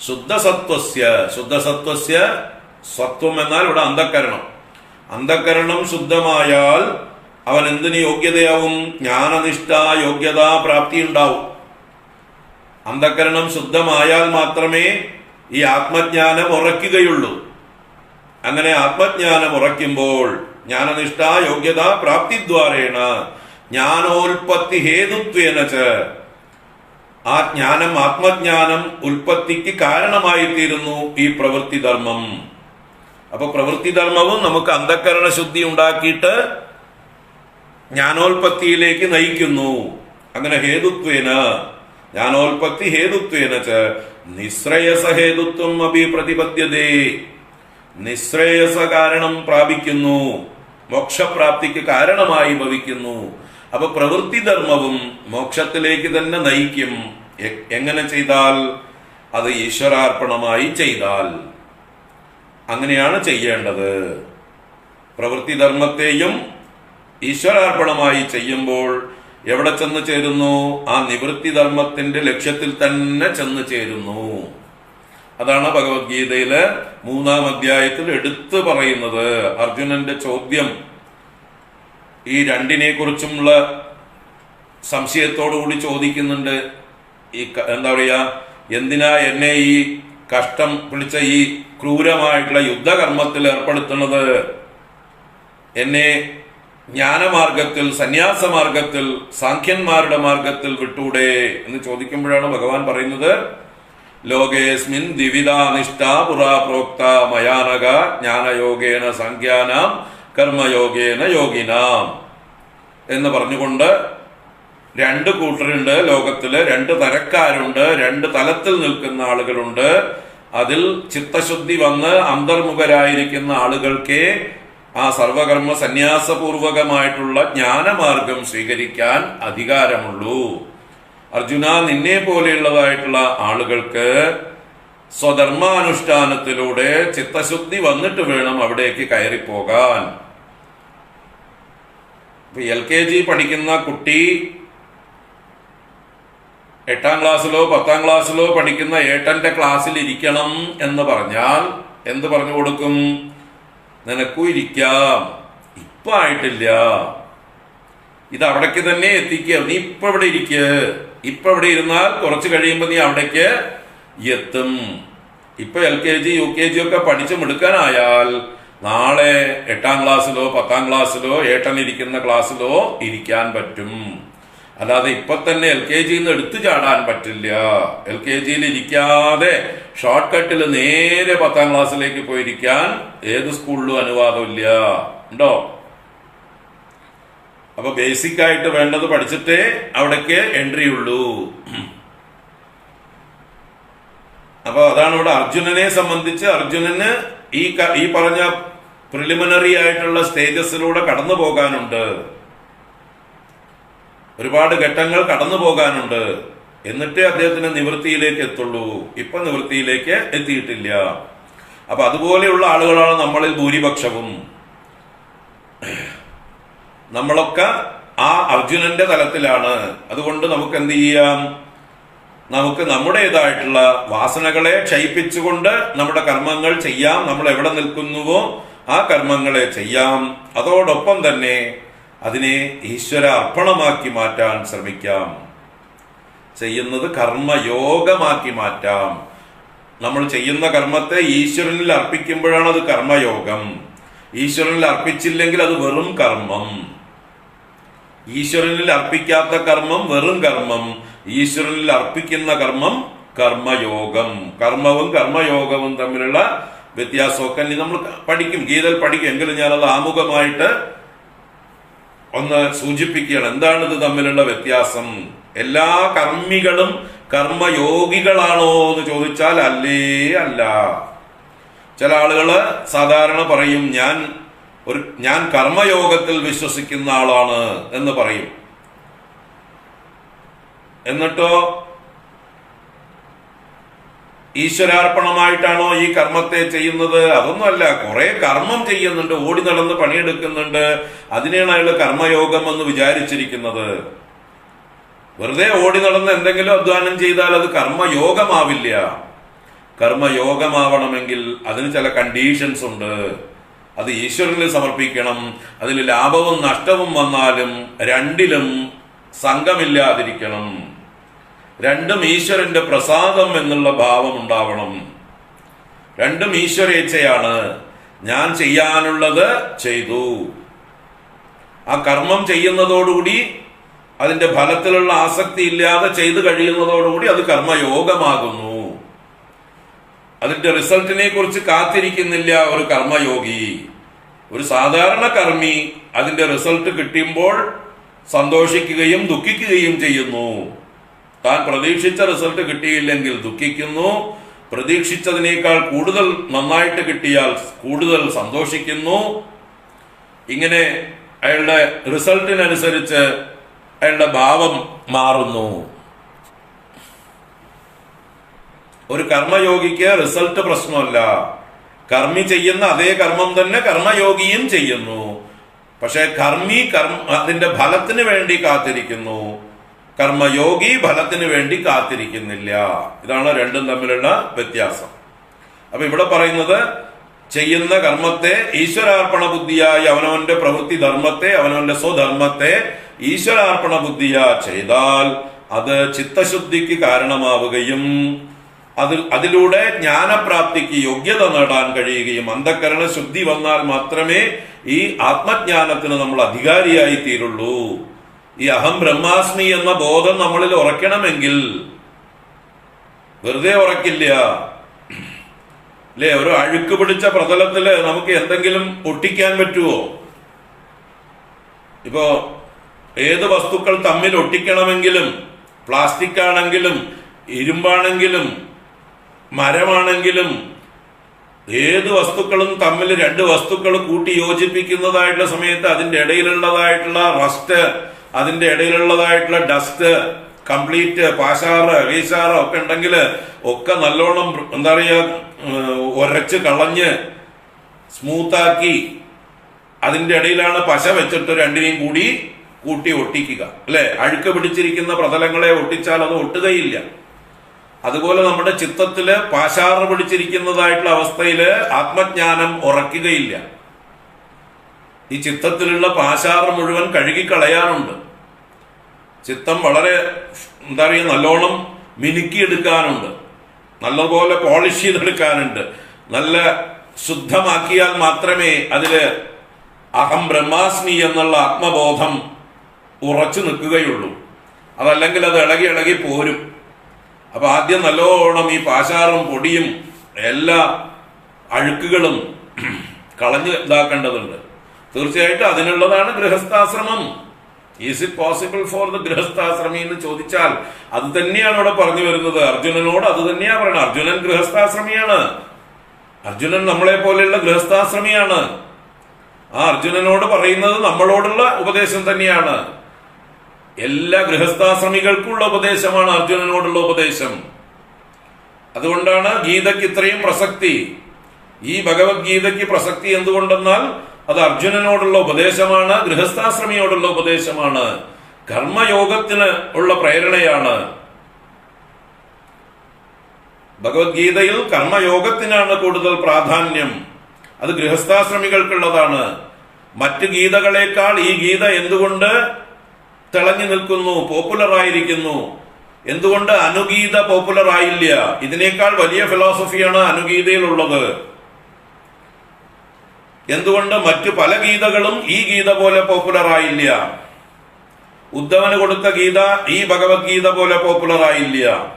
ശുദ്ധസത്വസ്യ ശുദ്ധസത്വസ്യ സത്വം എന്നാൽ ഇവിടെ അന്ധക്കരണം അന്ധക്കരണം ശുദ്ധമായാൽ അവൻ എന്തിന് യോഗ്യതയാവും? ജ്ഞാനനിഷ്ഠ യോഗ്യതാ പ്രാപ്തി ഉണ്ടാവും. അന്ധക്കരണം ശുദ്ധമായാൽ മാത്രമേ ഈ ആത്മജ്ഞാനം ഉറയ്ക്കുകയുള്ളൂ. അങ്ങനെ ആത്മജ്ഞാനം ഉറയ്ക്കുമ്പോൾ ജ്ഞാനനിഷ്ഠ യോഗ്യത പ്രാപ്തിദ്വാരേണ ജ്ഞാനോൽപത്തി ഹേതുത്വേന ച ആ ജ്ഞാനം ആത്മജ്ഞാനം ഉൽപ്പത്തിക്ക് കാരണമായി തീരുന്നു ഈ പ്രവൃത്തി ധർമ്മം അപ്പൊ പ്രവൃത്തി ധർമ്മവും നമുക്ക് അന്ധക്കരണ ശുദ്ധി ഉണ്ടാക്കിയിട്ട് ജ്ഞാനോൽപത്തിയിലേക്ക് നയിക്കുന്നു. അങ്ങനെ ഹേതുത്വേന ജ്ഞാനോൽപത്തി ഹേതുത്വേന ച നിശ്രേയസ ഹേതുത്വം അഭി പ്രതിപദ്യതേ നിശ്രേയസ കാരണം പ്രാപിക്കുന്നു. മോക്ഷപ്രാപ്തിക്ക് കാരണമായി ഭവിക്കുന്നു. അപ്പൊ പ്രവൃത്തി ധർമ്മവും മോക്ഷത്തിലേക്ക് തന്നെ നയിക്കും. എങ്ങനെ ചെയ്താൽ? അത് ഈശ്വരാർപ്പണമായി ചെയ്താൽ. അങ്ങനെയാണ് ചെയ്യേണ്ടത്. പ്രവൃത്തി ധർമ്മത്തെയും ഈശ്വരാർപ്പണമായി ചെയ്യുമ്പോൾ എവിടെ ചെന്ന് ചേരുന്നു? ആ നിവൃത്തി ധർമ്മത്തിന്റെ ലക്ഷ്യത്തിൽ തന്നെ ചെന്ന് ചേരുന്നു. അതാണ് ഭഗവത്ഗീതയിലെ മൂന്നാം അധ്യായത്തിൽ എടുത്തു പറയുന്നത് അർജുനന്റെ ചോദ്യം. ഈ രണ്ടിനെ കുറിച്ചുമുള്ള സംശയത്തോടു കൂടി ചോദിക്കുന്നുണ്ട് ഈ എന്താ പറയുക എന്തിനാ എന്നെ ഈ കഷ്ടം പിടിച്ച ഈ ക്രൂരമായിട്ടുള്ള യുദ്ധകർമ്മത്തിൽ ഏർപ്പെടുത്തുന്നത്? എന്നെ ജ്ഞാനമാർഗത്തിൽ സന്യാസമാർഗത്തിൽ സാഖ്യന്മാരുടെ മാർഗത്തിൽ വിട്ടൂടെ എന്ന് ചോദിക്കുമ്പോഴാണ് ഭഗവാൻ പറയുന്നത് ലോകേസ്മിൻ ദിവിധാനിഷ്ഠ പുറാ പ്രോക്ത മയാനക ജ്ഞാനയോഗേന സംഖ്യാനാം കർമ്മയോഗേന യോഗിനാം എന്ന് പറഞ്ഞുകൊണ്ട് രണ്ട് കൂട്ടരുണ്ട് ലോകത്തിൽ രണ്ട് തരക്കാരുണ്ട് രണ്ട് തലത്തിൽ നിൽക്കുന്ന ആളുകളുണ്ട്. അതിൽ ചിത്തശുദ്ധി വന്ന് അന്തർമുഖരായിരിക്കുന്ന ആളുകൾക്കേ ആ സർവകർമ്മ സന്യാസപൂർവകമായിട്ടുള്ള ജ്ഞാനമാർഗം സ്വീകരിക്കാൻ അധികാരമുള്ളൂ. അർജുന നിന്നെ പോലെയുള്ളതായിട്ടുള്ള ആളുകൾക്ക് സ്വധർമാനുഷ്ഠാനത്തിലൂടെ ചിത്തശുദ്ധി വന്നിട്ട് വേണം അവിടേക്ക് കയറിപ്പോകാൻ. എൽ കെ ജി പഠിക്കുന്ന കുട്ടി എട്ടാം ക്ലാസ്സിലോ പത്താം ക്ലാസ്സിലോ പഠിക്കുന്ന ഏട്ടന്റെ ക്ലാസ്സിൽ ഇരിക്കണം എന്ന് പറഞ്ഞാൽ എന്ത് പറഞ്ഞു കൊടുക്കും? നിനക്കും ഇരിക്കാം. ഇപ്പൊ ആയിട്ടില്ല. ഇത് അവിടേക്ക് തന്നെ എത്തിക്കുക നീ ഇപ്പൊ ഇവിടെ ഇരിക്കുക ഇപ്പൊ ഇവിടെ ഇരുന്നാൽ കുറച്ച് കഴിയുമ്പോൾ നീ അവിടേക്ക് എത്തും. ഇപ്പൊ L K G U K G ഒക്കെ പഠിച്ചു മിടുക്കാനായാൽ നാളെ എട്ടാം ക്ലാസ്സിലോ പത്താം ക്ലാസ്സിലോ ഏട്ടൻ ഇരിക്കുന്ന ക്ലാസ്സിലോ ഇരിക്കാൻ പറ്റും. അല്ലാതെ ഇപ്പൊ തന്നെ എൽ കെ ജിയിൽ നിന്ന് എടുത്തു ചാടാൻ പറ്റില്ല. എൽ കെ ജിയിൽ ഇരിക്കാതെ ഷോർട്ട് കട്ടിൽ നേരെ പത്താം ക്ലാസ്സിലേക്ക് പോയിരിക്കാൻ ഏത് സ്കൂളിലും അനുവാദമില്ല. ഉണ്ടോ? അപ്പൊ ബേസിക് ആയിട്ട് വേണ്ടത് പഠിച്ചിട്ടേ അവിടേക്ക് എൻട്രി ഉള്ളൂ. അപ്പൊ അതാണ് ഇവിടെ അർജുനനെ സംബന്ധിച്ച് അർജുനന് ഈ ഈ പറഞ്ഞ പ്രിലിമിനറി ആയിട്ടുള്ള സ്റ്റേജസിലൂടെ കടന്നു പോകാനുണ്ട്. ഒരുപാട് ഘട്ടങ്ങൾ കടന്നു പോകാനുണ്ട്. എന്നിട്ടേ അദ്ദേഹത്തിന് നിവൃത്തിയിലേക്ക് എത്തുള്ളൂ. ഇപ്പൊ നിവൃത്തിയിലേക്ക് എത്തിയിട്ടില്ല. അപ്പൊ അതുപോലെയുള്ള ആളുകളാണ് നമ്മളിൽ ഭൂരിപക്ഷവും. നമ്മളൊക്കെ ആ അർജുനന്റെ തലത്തിലാണ്. അതുകൊണ്ട് നമുക്ക് എന്ത് ചെയ്യാം? നമുക്ക് നമ്മുടേതായിട്ടുള്ള വാസനകളെ ക്ഷയിപ്പിച്ചുകൊണ്ട് നമ്മുടെ കർമ്മങ്ങൾ ചെയ്യാം. നമ്മൾ എവിടെ നിൽക്കുന്നുവോ ആ കർമ്മങ്ങളെ ചെയ്യാം. അതോടൊപ്പം തന്നെ അതിനെ ഈശ്വര അർപ്പണമാക്കി മാറ്റാൻ ശ്രമിക്കാം. ചെയ്യുന്നത് കർമ്മയോഗമാക്കി മാറ്റാം. നമ്മൾ ചെയ്യുന്ന കർമ്മത്തെ ഈശ്വരനിൽ അർപ്പിക്കുമ്പോഴാണ് അത് കർമ്മയോഗം. ഈശ്വരനിൽ അർപ്പിച്ചില്ലെങ്കിൽ അത് വെറും കർമ്മം. ഈശ്വരനിൽ അർപ്പിക്കാത്ത കർമ്മം വെറും കർമ്മം. ഈശ്വരനിൽ അർപ്പിക്കുന്ന കർമ്മം കർമ്മയോഗം. കർമ്മവും കർമ്മയോഗവും തമ്മിലുള്ള വ്യത്യാസമൊക്കെ നമ്മൾ പഠിക്കും ഗീതൽ പഠിക്കും. എങ്കിലും ഞാനത് ആമുഖമായിട്ട് ഒന്ന് സൂചിപ്പിക്കുകയാണ്. എന്താണ് ഇത് തമ്മിലുള്ള വ്യത്യാസം? എല്ലാ കർമ്മികളും കർമ്മയോഗികളാണോ എന്ന് ചോദിച്ചാൽ അല്ലേ അല്ല. ചില ആളുകൾ സാധാരണ പറയും ഞാൻ ഒരു ഞാൻ കർമ്മയോഗത്തിൽ വിശ്വസിക്കുന്ന ആളാണ് എന്ന് പറയും. എന്നിട്ടോ ഈശ്വരാർപ്പണമായിട്ടാണോ ഈ കർമ്മത്തെ ചെയ്യുന്നത്? അതൊന്നുമല്ല കുറെ കർമ്മം ചെയ്യുന്നുണ്ട് ഓടി നടന്ന് പണിയെടുക്കുന്നുണ്ട്. അതിനെയാണ് അയാൾ കർമ്മയോഗം എന്ന് വിചാരിച്ചിരിക്കുന്നത്. വെറുതെ ഓടി നടന്ന് എന്തെങ്കിലും അധ്വാനം ചെയ്താൽ അത് കർമ്മയോഗമാവില്ല. കർമ്മയോഗമാവണമെങ്കിൽ അതിന് ചില കണ്ടീഷൻസ് ഉണ്ട്. അത് ഈശ്വരന് സമർപ്പിക്കണം. അതിൽ ലാഭവും നഷ്ടവും വന്നാലും രണ്ടിലും സംഘമില്ലാതിരിക്കണം. രണ്ടും ഈശ്വരന്റെ പ്രസാദം എന്നുള്ള ഭാവം ഉണ്ടാവണം. രണ്ടും ഈശ്വരേച്ഛയാണ്. ഞാൻ ചെയ്യാനുള്ളത് ചെയ്തു. ആ കർമ്മം ചെയ്യുന്നതോടുകൂടി അതിന്റെ ഫലത്തിലുള്ള ആസക്തി ഇല്ലാതെ ചെയ്തു കഴിയുന്നതോടുകൂടി അത് കർമ്മയോഗമാകുന്നു. അതിന്റെ റിസൾട്ടിനെ കുറിച്ച് കാത്തിരിക്കുന്നില്ല ഒരു കർമ്മയോഗി. ഒരു സാധാരണ കർമ്മി അതിന്റെ റിസൾട്ട് കിട്ടുമ്പോൾ സന്തോഷിക്കുകയും ദുഃഖിക്കുകയും ചെയ്യുന്നു. താൻ പ്രതീക്ഷിച്ച റിസൾട്ട് കിട്ടിയില്ലെങ്കിൽ ദുഃഖിക്കുന്നു. പ്രതീക്ഷിച്ചതിനേക്കാൾ കൂടുതൽ നന്നായിട്ട് കിട്ടിയാൽ കൂടുതൽ സന്തോഷിക്കുന്നു. ഇങ്ങനെ അയാളുടെ റിസൾട്ടിനനുസരിച്ച് അയാളുടെ ഭാവം മാറുന്നു. ഒരു കർമ്മയോഗിക്ക് റിസൾട്ട് പ്രശ്നമല്ല. കർമ്മി ചെയ്യുന്ന അതേ കർമ്മം തന്നെ കർമ്മയോഗിയും ചെയ്യുന്നു. പക്ഷെ കർമ്മി കർമ്മ അതിന്റെ ഫലത്തിന് വേണ്ടി കാത്തിരിക്കുന്നു. കർമ്മയോഗി ഫലത്തിന് വേണ്ടി കാത്തിരിക്കുന്നില്ല. ഇതാണ് രണ്ടും തമ്മിലുള്ള വ്യത്യാസം. അപ്പൊ ഇവിടെ പറയുന്നത് ചെയ്യുന്ന കർമ്മത്തെ ഈശ്വരാർപ്പണ ബുദ്ധിയായി അവനവന്റെ പ്രവൃത്തി ധർമ്മത്തെ അവനവന്റെ സ്വധർമ്മത്തെ ഈശ്വരാർപ്പണ ബുദ്ധിയാ ചെയ്താൽ അത് ചിത്തശുദ്ധിക്ക് കാരണമാവുകയും അതിൽ അതിലൂടെ ജ്ഞാനപ്രാപ്തിക്ക് യോഗ്യത നേടാൻ കഴിയുകയും അന്ധകരണ ശുദ്ധി വന്നാൽ മാത്രമേ ഈ ആത്മജ്ഞാനത്തിന് നമ്മൾ അധികാരിയായി തീരുള്ളൂ ഈ അഹം ബ്രഹ്മാസ്മി എന്ന ബോധം നമ്മളിൽ ഉറക്കണമെങ്കിൽ വെറുതെ ഉറക്കില്ല. അല്ലേ ഒരു അഴുക്ക് പിടിച്ച പ്രതലത്തിൽ നമുക്ക് എന്തെങ്കിലും ഒട്ടിക്കാൻ പറ്റുമോ ഇപ്പോ ഏത് വസ്തുക്കൾ തമ്മിൽ ഒട്ടിക്കണമെങ്കിലും പ്ലാസ്റ്റിക് ആണെങ്കിലും ഇരുമ്പാണെങ്കിലും മരമാണെങ്കിലും ഏത് വസ്തുക്കളും തമ്മിൽ രണ്ട് വസ്തുക്കൾ കൂട്ടി യോജിപ്പിക്കുന്നതായിട്ടുള്ള സമയത്ത് അതിന്റെ ഇടയിലുള്ളതായിട്ടുള്ള റസ്റ്റ് അതിന്റെ ഇടയിലുള്ളതായിട്ടുള്ള ഡസ്റ്റ് കംപ്ലീറ്റ് പാശാറ് വീശാറ് ഒക്കെ ഉണ്ടെങ്കിൽ ഒക്കെ നല്ലോണം എന്താ പറയുക ഉരച്ച് കളഞ്ഞ് സ്മൂത്താക്കി അതിന്റെ ഇടയിലാണ് പശ വെച്ചിട്ട് രണ്ടിനെയും കൂടി കൂട്ടി ഒട്ടിക്കുക. അല്ലെ? അഴുക്ക് പിടിച്ചിരിക്കുന്ന പ്രതലങ്ങളെ ഒട്ടിച്ചാൽ അത് ഒട്ടുകയില്ല. അതുപോലെ നമ്മുടെ ചിത്തത്തിൽ പാശാറ് പിടിച്ചിരിക്കുന്നതായിട്ടുള്ള അവസ്ഥയിൽ ആത്മജ്ഞാനം ഉറക്കുകയില്ല ഈ ചിത്തത്തിലുള്ള പാശാറ് മുഴുവൻ കഴുകിക്കളയാനുണ്ട്. ചിത്തം വളരെ എന്താ പറയുക നല്ലോണം മിനുക്കിയെടുക്കാനുണ്ട്. നല്ലപോലെ പോളിഷ് ചെയ്തെടുക്കാനുണ്ട്. നല്ല ശുദ്ധമാക്കിയാൽ മാത്രമേ അതിൽ അഹം ബ്രഹ്മാസ്മി എന്നുള്ള ആത്മബോധം ഉറച്ചു നിൽക്കുകയുള്ളൂ. അതല്ലെങ്കിൽ അത് ഇളകി ഇളകി പോരും. അപ്പൊ ആദ്യം നല്ലോണം ഈ പാശാറും പൊടിയും എല്ലാ അഴുക്കുകളും കളഞ്ഞ് ഇതാക്കേണ്ടതുണ്ട്. തീർച്ചയായിട്ടും അതിനുള്ളതാണ് ഗൃഹസ്ഥാശ്രമം. Is it possible for the ഗൃഹസ്ഥാശ്രമി എന്ന് ചോദിച്ചാൽ അത് തന്നെയാണ് അവിടെ പറഞ്ഞു വരുന്നത്. അർജുനനോട് അത് തന്നെയാ പറയുന്നത് അർജുനൻ ഗൃഹസ്ഥാശ്രമിയാണ്. അർജുനൻ നമ്മളെ പോലെയുള്ള ഗൃഹസ്ഥാശ്രമിയാണ്. ആ അർജുനനോട് പറയുന്നത് നമ്മളോടുള്ള ഉപദേശം തന്നെയാണ്. എല്ലാ ഗൃഹസ്ഥാശ്രമികൾക്കുള്ള ഉപദേശമാണ് അർജുനനോടുള്ള ഉപദേശം. അതുകൊണ്ടാണ് ഗീതയ്ക്ക് ഇത്രയും പ്രസക്തി. ഈ ഭഗവത്ഗീതയ്ക്ക് പ്രസക്തി എന്തുകൊണ്ടെന്നാൽ അത് അർജുനനോടുള്ള ഉപദേശമാണ് ഗൃഹസ്ഥാശ്രമിയോടുള്ള ഉപദേശമാണ് കർമ്മയോഗത്തിന് ഉള്ള പ്രേരണയാണ്. ഭഗവത്ഗീതയിൽ കർമ്മയോഗത്തിനാണ് കൂടുതൽ പ്രാധാന്യം. അത് ഗൃഹസ്ഥാശ്രമികൾക്കുള്ളതാണ്. മറ്റു ഗീതകളേക്കാൾ ഈ ഗീത എന്തുകൊണ്ട് തിളങ്ങി നിൽക്കുന്നു പോപ്പുലർ ആയിരിക്കുന്നു എന്തുകൊണ്ട് അനുഗീത പോപ്പുലർ ആയില്ല ഇതിനേക്കാൾ വലിയ ഫിലോസഫിയാണ് അനുഗീതയിലുള്ളത്. എന്തുകൊണ്ട് മറ്റു പല ഗീതകളും ഈ ഗീത പോലെ പോപ്പുലർ ആയില്ല? ഉദ്ധവന് കൊടുത്ത ഗീത ഈ ഭഗവത്ഗീത പോലെ പോപ്പുലർ ആയില്ല.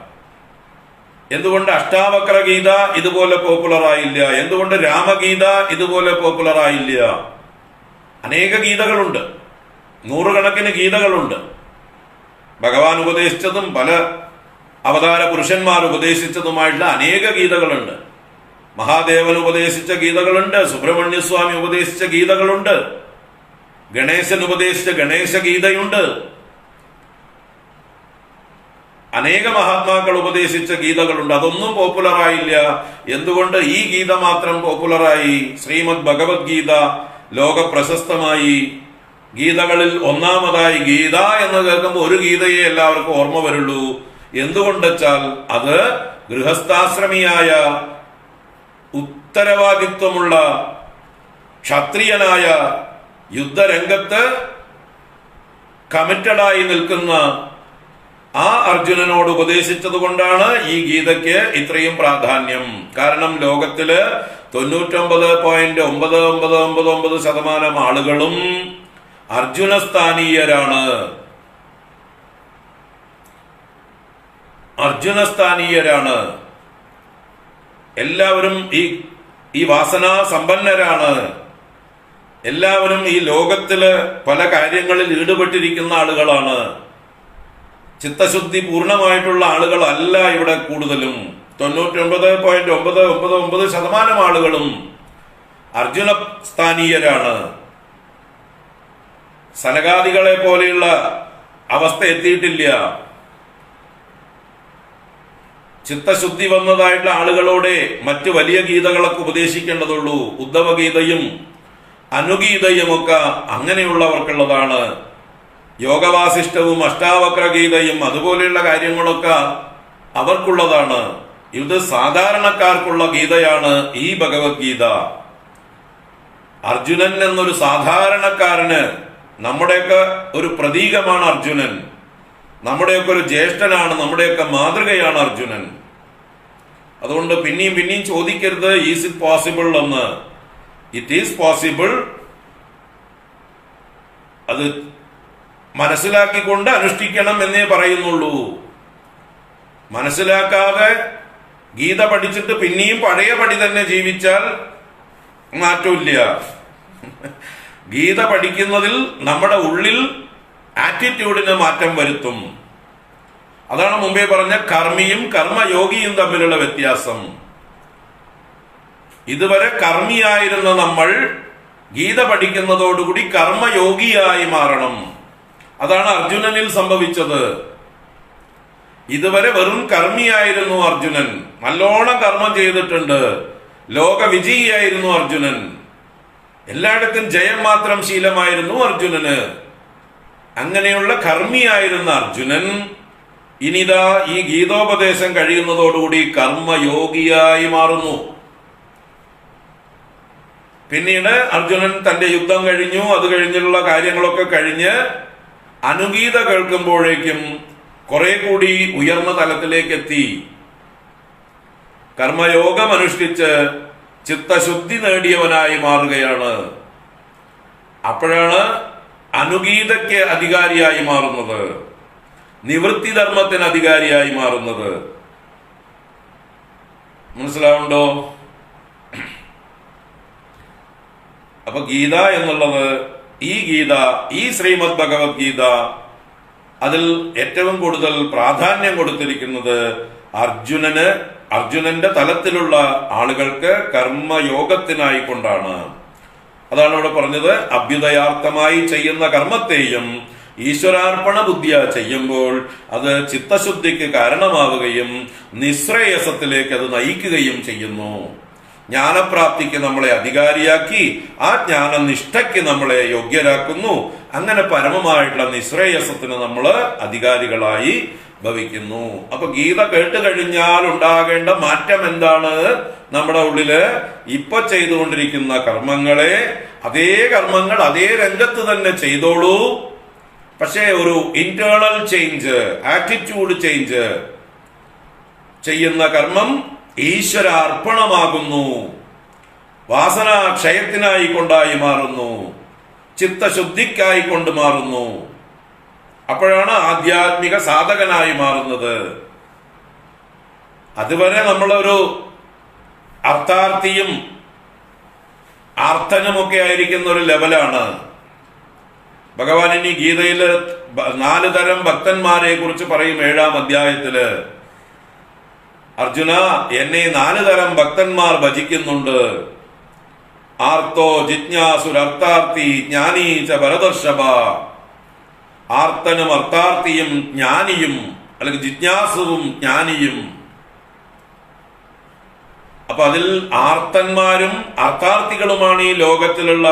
എന്തുകൊണ്ട് അഷ്ടാവക്ര ഗീത ഇതുപോലെ പോപ്പുലർ ആയില്ല? എന്തുകൊണ്ട് രാമഗീത ഇതുപോലെ പോപ്പുലർ ആയില്ല? അനേക ഗീതകളുണ്ട്. നൂറുകണക്കിന് ഗീതകളുണ്ട്. ഭഗവാൻ ഉപദേശിച്ചതും പല അവതാര പുരുഷന്മാർ ഉപദേശിച്ചതുമായിട്ടുള്ള അനേക ഗീതകളുണ്ട്. മഹാദേവൻ ഉപദേശിച്ച ഗീതകളുണ്ട് സുബ്രഹ്മണ്യസ്വാമി ഉപദേശിച്ച ഗീതകളുണ്ട് ഗണേശൻ ഉപദേശിച്ച ഗണേശ ഗീതയുണ്ട്. അനേക മഹാത്മാക്കൾ ഉപദേശിച്ച ഗീതകളുണ്ട്. അതൊന്നും പോപ്പുലറായില്ല. എന്തുകൊണ്ട് ഈ ഗീത മാത്രം പോപ്പുലറായി? ശ്രീമദ് ഭഗവത്ഗീത ലോക പ്രശസ്തമായി ഗീതകളിൽ ഒന്നാമതായി ഗീത എന്ന് കേൾക്കുമ്പോൾ ഒരു ഗീതയെ എല്ലാവർക്കും ഓർമ്മ വരുള്ളൂ. എന്തുകൊണ്ടെച്ചാൽ അത് ഗൃഹസ്ഥാശ്രമിയായ ഉത്തരവാദിത്വമുള്ള ക്ഷത്രിയനായ യുദ്ധരംഗത്ത് കമ്മിറ്റഡായി നിൽക്കുന്ന ആ അർജുനനോട് ഉപദേശിച്ചത് കൊണ്ടാണ് ഈ ഗീതയ്ക്ക് ഇത്രയും പ്രാധാന്യം. കാരണം ലോകത്തിൽ തൊണ്ണൂറ്റൊമ്പത് പോയിന്റ് ഒമ്പത് ഒമ്പത് ഒമ്പത് ഒമ്പത് ശതമാനം ആളുകളും അർജുനസ്ഥാനീയരാണ്. അർജുനസ്ഥാനീയരാണ്. എല്ലാവരും ഈ ഈ വാസനാ സമ്പന്നരാണ്. എല്ലാവരും ഈ ലോകത്തിൽ പല കാര്യങ്ങളിൽ ഈടുപെട്ടിരിക്കുന്ന ആളുകളാണ്. ചിത്തശുദ്ധി പൂർണമായിട്ടുള്ള ആളുകളല്ല ഇവിടെ കൂടുതലും. തൊണ്ണൂറ്റി ഒമ്പത് പോയിന്റ് ഒമ്പത് ഒമ്പത് ഒമ്പത് ശതമാനം ആളുകളും അർജുന സ്ഥാനീയരാണ്. സനകാദികളെ പോലെയുള്ള അവസ്ഥ എത്തിയിട്ടില്ല. ചിത്തശുദ്ധി വന്നതായിട്ടുള്ള ആളുകളോടെ മറ്റു വലിയ ഗീതകളൊക്കെ ഉപദേശിക്കേണ്ടതുള്ളൂ. ഉദ്ധവഗീതയും അനുഗീതയുമൊക്കെ അങ്ങനെയുള്ളവർക്കുള്ളതാണ്. യോഗവാസിഷ്ടവും അഷ്ടാവക്ര ഗീതയും അതുപോലെയുള്ള കാര്യങ്ങളൊക്കെ അവർക്കുള്ളതാണ്. ഇത് സാധാരണക്കാർക്കുള്ള ഗീതയാണ് ഈ ഭഗവത്ഗീത. അർജുനൻ എന്നൊരു സാധാരണക്കാരന് നമ്മുടെയൊക്കെ ഒരു പ്രതീകമാണ് അർജുനൻ. നമ്മുടെയൊക്കെ ഒരു ജ്യേഷ്ഠനാണ് നമ്മുടെയൊക്കെ മാതൃകയാണ് അർജുനൻ. അതുകൊണ്ട് പിന്നെയും പിന്നെയും ചോദിക്കരുത് ഈസ് ഇറ്റ് പോസിബിൾ എന്ന്. ഇറ്റ് ഈസ് പോസിബിൾ അത് മനസ്സിലാക്കിക്കൊണ്ട് അനുഷ്ഠിക്കണം എന്നേ പറയുന്നുള്ളൂ. മനസ്സിലാക്കാതെ ഗീത പഠിച്ചിട്ട് പിന്നെയും പഴയ പടി തന്നെ ജീവിച്ചാൽ മാറ്റമില്ല. ഗീത പഠിക്കുന്നതിൽ നമ്മുടെ ഉള്ളിൽ ആറ്റിറ്റ്യൂഡിന് മാറ്റം വരുത്തും. അതാണ് മുമ്പേ പറഞ്ഞ കർമ്മിയും കർമ്മയോഗിയും തമ്മിലുള്ള വ്യത്യാസം. ഇതുവരെ കർമ്മിയായിരുന്ന നമ്മൾ ഗീത പഠിക്കുന്നതോടുകൂടി കർമ്മയോഗിയായി മാറണം. അതാണ് അർജുനനിൽ സംഭവിച്ചത്. ഇതുവരെ വെറും കർമ്മിയായിരുന്നു അർജുനൻ. നല്ലോണം കർമ്മം ചെയ്തിട്ടുണ്ട്. ലോകവിജയിയായിരുന്നു അർജുനൻ. എല്ലായിടത്തും ജയം മാത്രം ശീലമായിരുന്നു അർജുനന്. അങ്ങനെയുള്ള കർമ്മിയായിരുന്ന അർജുനൻ ഇനിതാ ഈ ഗീതോപദേശം കഴിയുന്നതോടുകൂടി കർമ്മയോഗിയായി മാറുന്നു. പിന്നീട് അർജുനൻ തന്റെ യുദ്ധം കഴിഞ്ഞു. അത് കഴിഞ്ഞുള്ള കാര്യങ്ങളൊക്കെ കഴിഞ്ഞ് അനുഗീത കേൾക്കുമ്പോഴേക്കും കുറെ കൂടി ഉയർന്ന തലത്തിലേക്ക് എത്തി കർമ്മയോഗം അനുഷ്ഠിച്ച് ചിത്തശുദ്ധി നേടിയവനായി മാറുകയാണ്. അപ്പോഴാണ് അനുഗീതയ്ക്ക് അധികാരിയായി മാറുന്നത്. നിവൃത്തി ധർമ്മത്തിന് അധികാരിയായി മാറുന്നത്. മനസ്സിലാവുണ്ടോ? അപ്പൊ ഗീത എന്നുള്ളത് ഈ ഗീത ഈ ശ്രീമദ് ഭഗവത്ഗീത അതിൽ ഏറ്റവും കൂടുതൽ പ്രാധാന്യം കൊടുത്തിരിക്കുന്നത് അർജുനന് അർജുനന്റെ തലത്തിലുള്ള ആളുകൾക്ക് കർമ്മയോഗത്തിനായിക്കൊണ്ടാണ്. കൊണ്ടാണ് അതാണ് ഇവിടെ പറഞ്ഞത് അഭ്യുദയാർത്ഥമായി ചെയ്യുന്ന കർമ്മത്തെയും ഈശ്വരാർപ്പണ ബുദ്ധിയ ചെയ്യുമ്പോൾ അത് ചിത്തശുദ്ധിക്ക് കാരണമാവുകയും നിശ്രേയസത്തിലേക്ക് അത് നയിക്കുകയും ചെയ്യുന്നു. ജ്ഞാനപ്രാപ്തിക്ക് നമ്മളെ അധികാരിയാക്കി ആ ജ്ഞാനനിഷ്ഠയ്ക്ക് നമ്മളെ യോഗ്യരാക്കുന്നു. അങ്ങനെ പരമമായിട്ടുള്ള നിശ്രേയസത്തിന് നമ്മൾ അധികാരികളായി ഭവിക്കുന്നു. അപ്പൊ ഗീത കേട്ട് കഴിഞ്ഞാൽ ഉണ്ടാകേണ്ട മാറ്റം എന്താണ്? നമ്മുടെ ഉള്ളിൽ ഇപ്പൊ ചെയ്തുകൊണ്ടിരിക്കുന്ന കർമ്മങ്ങളെ അതേ കർമ്മങ്ങൾ അതേ രംഗത്ത് തന്നെ ചെയ്തോളൂ. പക്ഷേ ഒരു ഇന്റേണൽ ചേഞ്ച് ആറ്റിറ്റ്യൂഡ് ചേഞ്ച് ചെയ്യുന്ന കർമ്മം ഈശ്വര അർപ്പണമാകുന്നു വാസന ക്ഷയത്തിനായി കൊണ്ടായി മാറുന്നു. ചിത്തശുദ്ധിക്കായി കൊണ്ട് മാറുന്നു. അപ്പോഴാണ് ആധ്യാത്മിക സാധകനായി മാറുന്നത്. അതുവരെ നമ്മളൊരു അർത്ഥാർത്ഥിയും ആർത്തനുമൊക്കെ ആയിരിക്കുന്ന ഒരു ലെവലാണ്. ഭഗവാൻ ഇനി ഗീതയിൽ നാല് തരം ഭക്തന്മാരെ കുറിച്ച് പറയും ഏഴാം അധ്യായത്തിൽ. അർജുന എന്നെ നാല് തരം ഭക്തന്മാർ ഭജിക്കുന്നുണ്ട്. ആർത്തോ ജിജ്ഞാസുരർത്ഥാർത്ഥി ജ്ഞാനീ ച ഭരതർഷഭ ആർത്തനും അർത്ഥാർത്ഥിയും ജ്ഞാനിയും അല്ലെങ്കിൽ ജിജ്ഞാസുവും ജ്ഞാനിയും. അപ്പൊ അതിൽ ആർത്തന്മാരും അർത്ഥാർത്ഥികളുമാണ് ഈ ലോകത്തിലുള്ള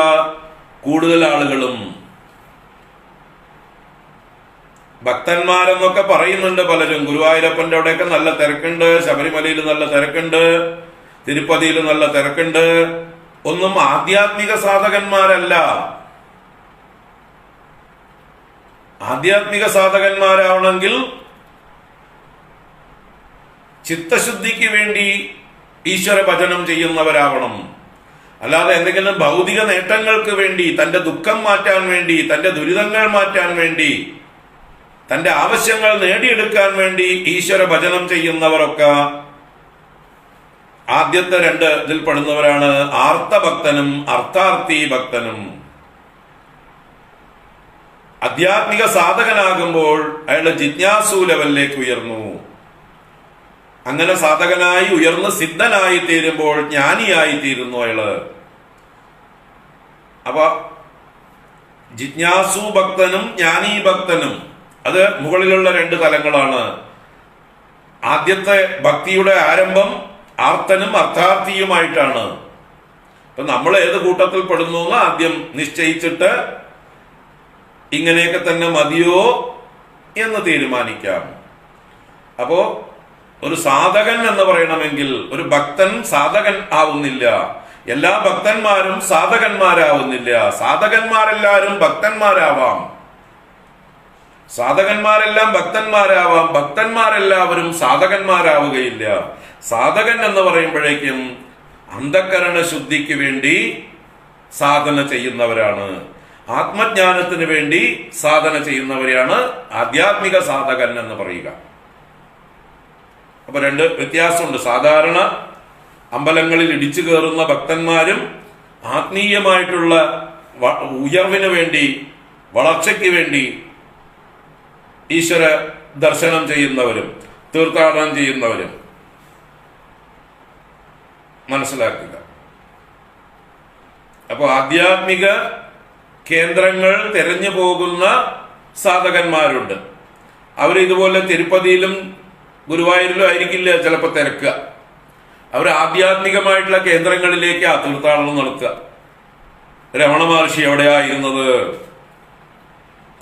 കൂടുതൽ ആളുകളും. ഭക്തന്മാരെന്നൊക്കെ പറയുന്നുണ്ട് പലരും ഗുരുവായൂരപ്പന്റെ അവിടെയൊക്കെ നല്ല തിരക്കുണ്ട് ശബരിമലയിൽ നല്ല തിരക്കുണ്ട് തിരുപ്പതിയിൽ നല്ല തിരക്കുണ്ട്. ഒന്നും ആധ്യാത്മിക സാധകന്മാരല്ല. ആധ്യാത്മിക സാധകന്മാരാവണമെങ്കിൽ ചിത്തശുദ്ധിക്ക് വേണ്ടി ഈശ്വര ഭജനം ചെയ്യുന്നവരാവണം. അല്ലാതെ എന്തെങ്കിലും ഭൗതിക നേട്ടങ്ങൾക്ക് വേണ്ടി തന്റെ ദുഃഖം മാറ്റാൻ വേണ്ടി തന്റെ ദുരിതങ്ങൾ മാറ്റാൻ വേണ്ടി തന്റെ ആവശ്യങ്ങൾ നേടിയെടുക്കാൻ വേണ്ടി ഈശ്വര ഭജനം ചെയ്യുന്നവരൊക്കെ ആദ്യത്തെ രണ്ട് ഇതിൽ പെടുന്നവരാണ് ആർത്തഭക്തനും അർത്ഥാർത്ഥി ഭക്തനും ആധ്യാത്മിക സാധകനാകുമ്പോൾ അയാളുടെ ജിജ്ഞാസു ലെവലിലേക്ക് ഉയർന്നു. അങ്ങനെ സാധകനായി ഉയർന്ന് സിദ്ധനായി തീരുമ്പോൾ ജ്ഞാനിയായി തീരുന്നു അയാൾ. അപ്പൊ ജിജ്ഞാസു ഭക്തനും ജ്ഞാനി ഭക്തനും അത് മുകളിലുള്ള രണ്ട് തലങ്ങളാണ്. ആദ്യത്തെ ഭക്തിയുടെ ആരംഭം ആർത്തനും അർത്ഥാർത്ഥിയുമായിട്ടാണ്. അപ്പൊ നമ്മൾ ഏത് കൂട്ടത്തിൽ പെടുന്നു എന്ന് ആദ്യം നിശ്ചയിച്ചിട്ട് ഇങ്ങനെയൊക്കെ തന്നെ മതിയോ എന്ന് തീരുമാനിക്കാം. അപ്പോ ഒരു സാധകൻ എന്ന് പറയണമെങ്കിൽ ഒരു ഭക്തൻ സാധകൻ ആവുന്നില്ല. എല്ലാ ഭക്തന്മാരും സാധകന്മാരാവുന്നില്ല. സാധകന്മാരെല്ലാരും ഭക്തന്മാരാവാം. സാധകന്മാരെല്ലാം ഭക്തന്മാരാവാം. ഭക്തന്മാരെല്ലാവരും സാധകന്മാരാവുകയില്ല. സാധകൻ എന്ന് പറയുമ്പോഴേക്കും അന്ധകരണ ശുദ്ധിക്ക് വേണ്ടി സാധന ചെയ്യുന്നവരാണ്. ആത്മജ്ഞാനത്തിന് വേണ്ടി സാധന ചെയ്യുന്നവരെയാണ് ആധ്യാത്മിക സാധകൻ എന്ന് പറയുക. അപ്പൊ രണ്ട് വ്യത്യാസമുണ്ട്. സാധാരണ അമ്പലങ്ങളിൽ ഇടിച്ചു കയറുന്ന ഭക്തന്മാരും ആത്മീയമായിട്ടുള്ള ഉയർവിന് വേണ്ടി വളർച്ചയ്ക്ക് വേണ്ടി ഈശ്വര ദർശനം ചെയ്യുന്നവരും തീർത്ഥാടനം ചെയ്യുന്നവരും മനസ്സിലാക്കുക. അപ്പോൾ ആധ്യാത്മിക കേന്ദ്രങ്ങൾ തെരഞ്ഞു പോകുന്ന സാധകന്മാരുണ്ട്. അവർ ഇതുപോലെ തിരുപ്പതിയിലും ഗുരുവായൂരിലും ആയിരിക്കില്ല ചിലപ്പോൾ തിരക്കുക. അവർ ആധ്യാത്മികമായിട്ടുള്ള കേന്ദ്രങ്ങളിലേക്ക് ആ തീർത്ഥാടനം നടത്തുക. രമണ മഹർഷി എവിടെയായിരുന്നത്?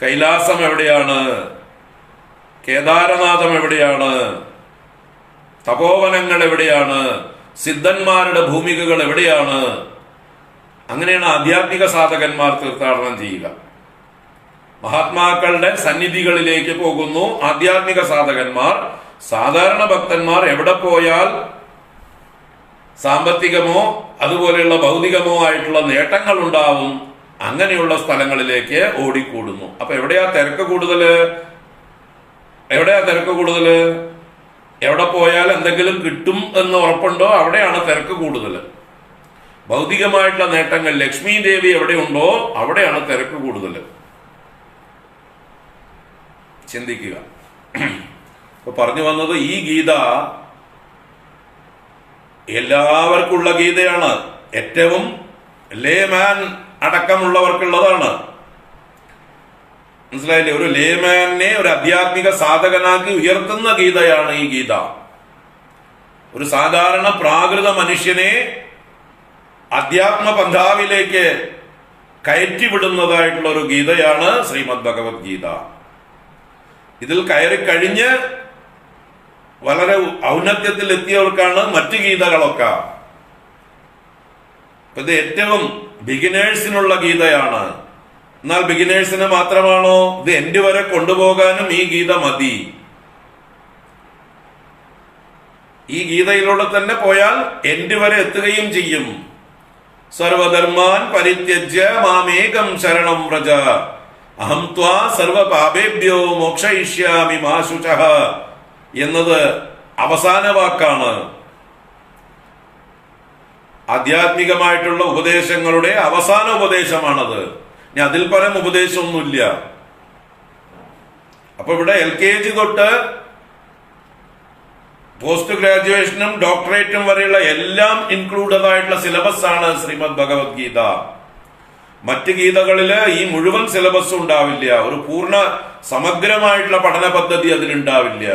കൈലാസം എവിടെയാണ്? കേദാരനാഥം എവിടെയാണ്? തപോവനങ്ങൾ എവിടെയാണ്? സിദ്ധന്മാരുടെ ഭൂമികകൾ എവിടെയാണ്? അങ്ങനെയാണ് ആധ്യാത്മിക സാധകന്മാർ തീർത്ഥാടനം ചെയ്യുക. മഹാത്മാക്കളുടെ സന്നിധികളിലേക്ക് പോകുന്നു ആധ്യാത്മിക സാധകന്മാർ. സാധാരണ ഭക്തന്മാർ എവിടെ പോയാൽ സാമ്പത്തികമോ അതുപോലെയുള്ള ഭൗതികമോ ആയിട്ടുള്ള നേട്ടങ്ങൾ ഉണ്ടാവും. അങ്ങനെയുള്ള സ്ഥലങ്ങളിലേക്ക് ഓടിക്കൂടുന്നു. അപ്പൊ എവിടെയാ തിരക്ക് കൂടുതൽ? എവിടെയാ തിരക്ക് കൂടുതൽ? എവിടെ പോയാൽ എന്തെങ്കിലും കിട്ടും എന്ന് ഉറപ്പുണ്ടോ? അവിടെയാണ് തിരക്ക് കൂടുതൽ ഭൗതികമായിട്ടുള്ള നേട്ടങ്ങൾ. ലക്ഷ്മി ദേവി എവിടെയുണ്ടോ അവിടെയാണ് തിരക്ക് കൂടുതൽ ചിന്തിക്കുക. ഇപ്പൊ പറഞ്ഞു വന്നത് ഈ ഗീത എല്ലാവർക്കുള്ള ഗീതയാണ്. ഏറ്റവും ലേമാൻ അടക്കമുള്ളവർക്കുള്ളതാണ്. മനസ്സിലായില്ലേ? ഒരു ലേമാനെ ഒരു ആധ്യാത്മിക സാധകനാക്കി ഉയർത്തുന്ന ഗീതയാണ് ഈ ഗീത. ഒരു സാധാരണ പ്രാകൃത മനുഷ്യനെ അധ്യാത്മ പന്ഥാവിലേക്ക് കയറ്റിവിടുന്നതായിട്ടുള്ള ഒരു ഗീതയാണ് ശ്രീമദ് ഭഗവത്ഗീത ഇതിൽ കയറി കഴിഞ്ഞ് വളരെ ഔന്നത്യത്തിൽ എത്തിയവർക്കാണ് മറ്റു ഗീതകളൊക്കെ. ഇത് ഏറ്റവും ബിഗിനേഴ്സിനുള്ള ഗീതയാണ്. എന്നാൽ ബിഗിനേഴ്സിന് മാത്രമാണോ ഇത് എന്റെ വരെ കൊണ്ടുപോകാനും ഈ ഗീത മതി? ഈ ഗീതയിലൂടെ തന്നെ പോയാൽ എന്റെ വരെ എത്തുകയും ചെയ്യും. സർവധർമാൻ പരിത്യജ്യ മാമേകം ശരണം വ്രജ. അഹം ത്വാ സർവ പാപേഭ്യോ മോക്ഷയിഷ്യാമി മാ ശുചഃ എന്നത് അവസാന വാക്കാണ്. ആധ്യാത്മികമായിട്ടുള്ള ഉപദേശങ്ങളുടെ അവസാന ഉപദേശമാണത്. ഇനി അതിൽ പരം ഉപദേശമൊന്നുമില്ല. അപ്പൊ ഇവിടെ എൽ കെ ജി തൊട്ട് പോസ്റ്റ് ഗ്രാജുവേഷനും ഡോക്ടറേറ്റും വരെയുള്ള എല്ലാം ഇൻക്ലൂഡഡ് ആയിട്ടുള്ള സിലബസ് ആണ് ശ്രീമദ് ഭഗവത്ഗീത. മറ്റ് ഗീതകളിൽ ഈ മുഴുവൻ സിലബസ് ഉണ്ടാവില്ല. ഒരു പൂർണ സമഗ്രമായിട്ടുള്ള പഠന പദ്ധതി അതിലുണ്ടാവില്ല.